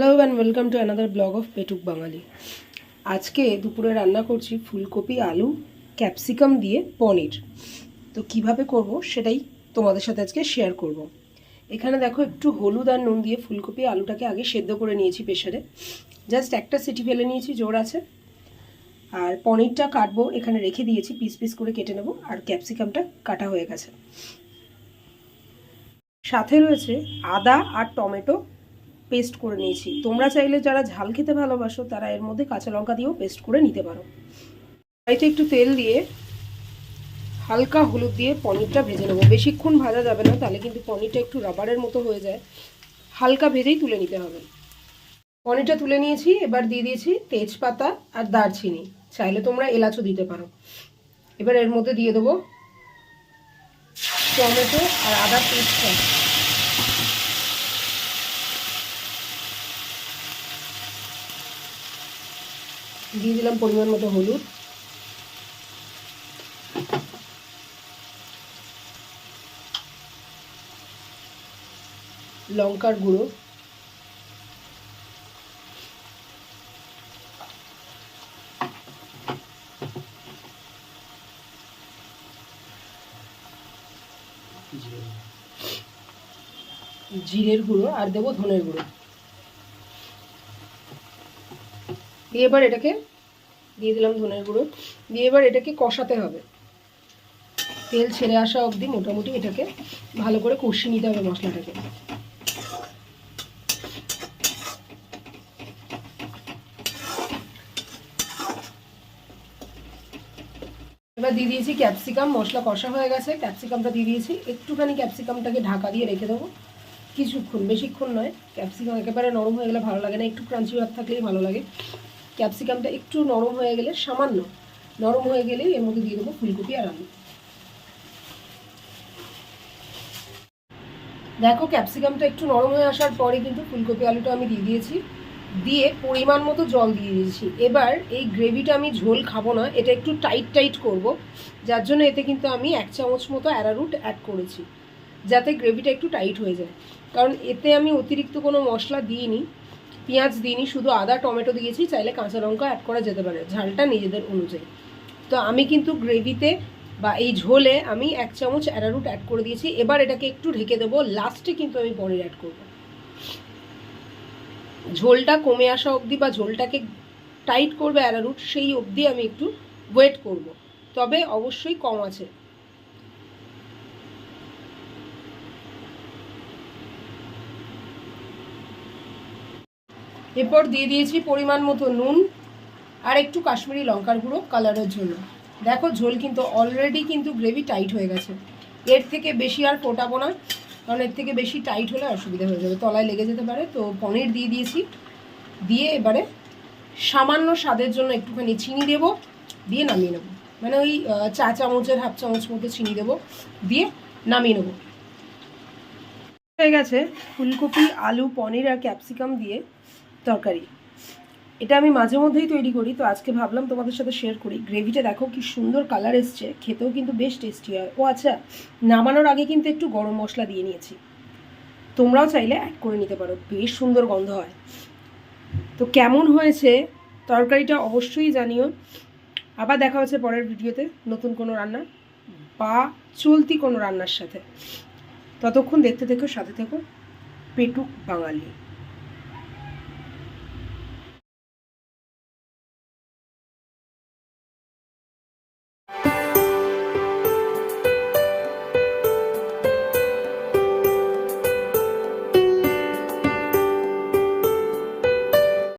Hello and welcome to another blog of Petuk Bangali আজকে দুপুরে রান্না করছি ফুলকপি, আলু ক্যাপসিকাম দিয়ে পনির। তো কীভাবে করব সেটাই তোমাদের সাথে আজকে শেয়ার করব। এখানে দেখো একটু হলুদ আর নুন দিয়ে ফুলকপি, আলুটাকে আগে সেদ্ধ করে নিয়েছি প্রেশারে জাস্ট একটা সিটি ফেলে নিয়েছি, জোর আছে। আর পনিরটা কাটবো, এখানে রেখে দিয়েছি, পিস পিস করে কেটে নেব, আর ক্যাপসিকামটা কাটা হয়ে গেছে। সাথে রয়েছে আদা আর টমেটো পেস্ট করে নিয়েছি। তোমরা চাইলে যারা ঝাল খেতে ভালোবাসো, তারা এর মধ্যে কাঁচা লঙ্কা দিয়েও পেস্ট করে নিতে পারো। কড়াইতে একটু তেল দিয়ে হালকা হলুদ দিয়ে পনিরটা ভেজে নেব। বেশিক্ষণ ভাজা যাবে না, তাহলে কিন্তু পনিরটা একটু রাবারের মতো হয়ে যায়। হালকা ভেজেই তুলে নিতে হবে। পনিরটা তুলে নিয়েছি, এবার দিয়ে দিয়েছি তেজপাতা আর দারচিনি। চাইলে তোমরা এলাচও দিতে পারো। এবার এর মধ্যে দিয়ে দেবো টমেটো আর আদা পেস্টটা। দিয়ে দিলাম পরিমাণ মতো হলুদ। লঙ্কার গুঁড়ো। জিরের গুঁড়ো আর দেবো ধনের গুঁড়ো। দিয়ে এবার এটাকে দিয়ে দিলাম ধনের গুঁড়ো। দিয়ে এবার এটাকে কষাতে হবে। তেল ছেড়ে আসা অবধি মোটামুটি এটাকে ভালো করে কষিয়ে নিতে হবে মশলাটাকে। এবার দিয়ে দিয়েছি ক্যাপসিকাম। মশলা কষা হয়ে গেছে। ক্যাপসিকামটা দিয়ে দিয়েছি। একটুখানি ক্যাপসিকামটাকে ঢাকা দিয়ে রেখে দেবো। কিছুক্ষণ, বেশিক্ষণ নয়। ক্যাপসিকাম একেবারে নরম হয়ে গেলে ভালো লাগে না। একটু ক্রাঞ্চি ভাব থাকলেই ভালো লাগে। ক্যাপসিকামটা একটু নরম হয়ে গেলে, সামান্য নরম হয়ে গেলেই এর মধ্যে দিয়ে দেবো ফুলকপি আর আলু। দেখো, ক্যাপসিকামটা একটু নরম হয়ে আসার পরে কিন্তু ফুলকপি আলুটা আমি দিয়ে দিয়েছি। দিয়ে পরিমাণ মতো জল দিয়ে দিয়েছি। এবার এই গ্রেভিটা আমি ঝোল খাব না, এটা একটু টাইট টাইট করব, যার জন্য এতে কিন্তু আমি এক চামচ মতো অ্যারারুট অ্যাড করেছি, যাতে গ্রেভিটা একটু টাইট হয়ে যায়। কারণ এতে আমি অতিরিক্ত কোনো মশলা দিইনি। পেঁয়াজ দিইনি, শুধু আদা, টমেটো দিয়েছি, চাইলে কাঁচা লঙ্কা অ্যাড করা যেতে পারে, ঝালটা নিজেদের অনুযায়ী। তো আমি কিন্তু গ্রেভিতে বা এই ঝোলে আমি এক চামচ অ্যারারুট অ্যাড করে দিয়েছি, এবার এটাকে একটু ঢেকে দেবো, লাস্টে কিন্তু আমি পনির অ্যাড করব। ঝোলটা কমে আসা অবধি বা ঝোলটাকে টাইট করবে অ্যারারুট সেই অবধি আমি একটু ওয়েট করব। তবে অবশ্যই কম আছে। এরপর দিয়ে দিয়েছি পরিমাণ মতো নুন আর একটু কাশ্মীরি লঙ্কার গুঁড়ো কালারের জন্য দেখো, ঝোল কিন্তু অলরেডি কিন্তু গ্রেভি টাইট হয়ে গেছে। এর থেকে বেশি আর ফোটাবো না, কারণ এর থেকে বেশি টাইট হলে অসুবিধা হয়ে যাবে। তলায় লেগে যেতে পারে। তো পনির দিয়ে দিয়েছি। দিয়ে এবারে সামান্য স্বাদের জন্য একটুখানি চিনি দেব। দিয়ে নামিয়ে নেব। মানে ওই চা চামচের হাফ চামচ মতো চিনি দেবো। দিয়ে নামিয়ে নেব। হয়ে গেছে ফুলকপি, আলু, পনির আর ক্যাপসিকাম দিয়ে তরকারি। এটা আমি মাঝে মধ্যেই তৈরি করি, তো আজকে ভাবলাম তোমাদের সাথে শেয়ার করি। গ্রেভিটা দেখো কি সুন্দর কালার এসছে, খেতেও কিন্তু বেশ টেস্টি হয়। ও আচ্ছা নামানোর আগে কিন্তু একটু গরম মশলা দিয়ে নিয়েছি। তোমরাও চাইলে অ্যাড করে নিতে পারো, বেশ সুন্দর গন্ধ হয়। তো কেমন হয়েছে তরকারিটা অবশ্যই জানিও। আবার দেখা হচ্ছে পরের ভিডিওতে নতুন কোনো রান্না বা চলতি কোনো রান্নার সাথে। ততক্ষণ দেখতে থেকো, সাথে থেকো, পেটুক বাঙালি।